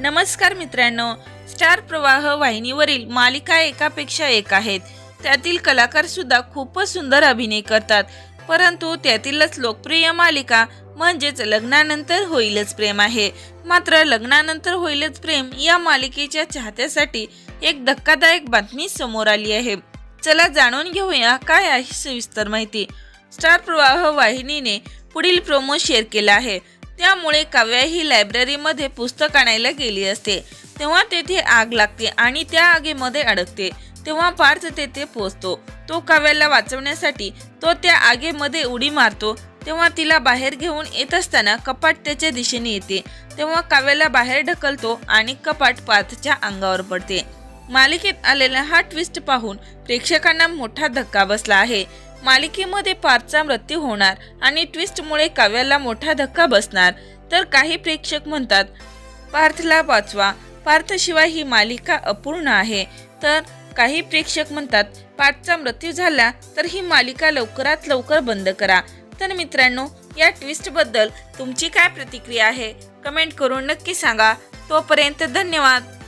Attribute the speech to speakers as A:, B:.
A: नमस्कार मित्रांनो स्टार प्रवाह वाहिनीवरील मालिका एकापेक्षा एक आहेत. त्यातील कलाकार सुद्धा खूपच सुंदर अभिनय करतात. परंतु त्यातीलच लोकप्रिय मालिका म्हणजेच लग्नानंतर होईलच प्रेम आहे. मात्र लग्नानंतर होईलच प्रेम या मालिकेच्या चाहत्यासाठी एक धक्कादायक बातमी समोर आली आहे. चला जाणून घेऊया काय आहे सविस्तर माहिती. स्टार प्रवाह वाहिनीने पुढील प्रोमो शेअर केला आहे. त्यामुळे काव्या ही लायब्ररीमध्ये पुस्तक आणायला गेली असते. तेव्हा तेथे आग लागते आणि त्या आगीमध्ये अडकते. तेव्हा पार्थ तेथे पोचतो तो काव्याला वाचवण्यासाठी तो त्या आगेमध्ये उडी मारतो. तेव्हा तिला बाहेर घेऊन येत असताना कपाट त्याच्या दिशेने येते. तेव्हा काव्याला बाहेर ढकलतो आणि कपाट पार्थच्या अंगावर पडते. मालिकेत आलेला हा ट्विस्ट पाहून प्रेक्षकांना मोठा धक्का बसला आहे. मालिकेमध्ये पार्थचा मृत्यू होणार आणि ट्विस्टमुळे काव्याला मोठा धक्का बसणार. तर काही प्रेक्षक म्हणतात पार्थला वाचवा. पार्थशिवाय ही मालिका अपूर्ण आहे. तर काही प्रेक्षक म्हणतात पार्थचा मृत्यू झाला तर ही मालिका लवकरात लवकर बंद करा. तर मित्रांनो या ट्विस्टबद्दल तुमची काय प्रतिक्रिया आहे? कमेंट करून नक्की सांगा. तोपर्यंत धन्यवाद.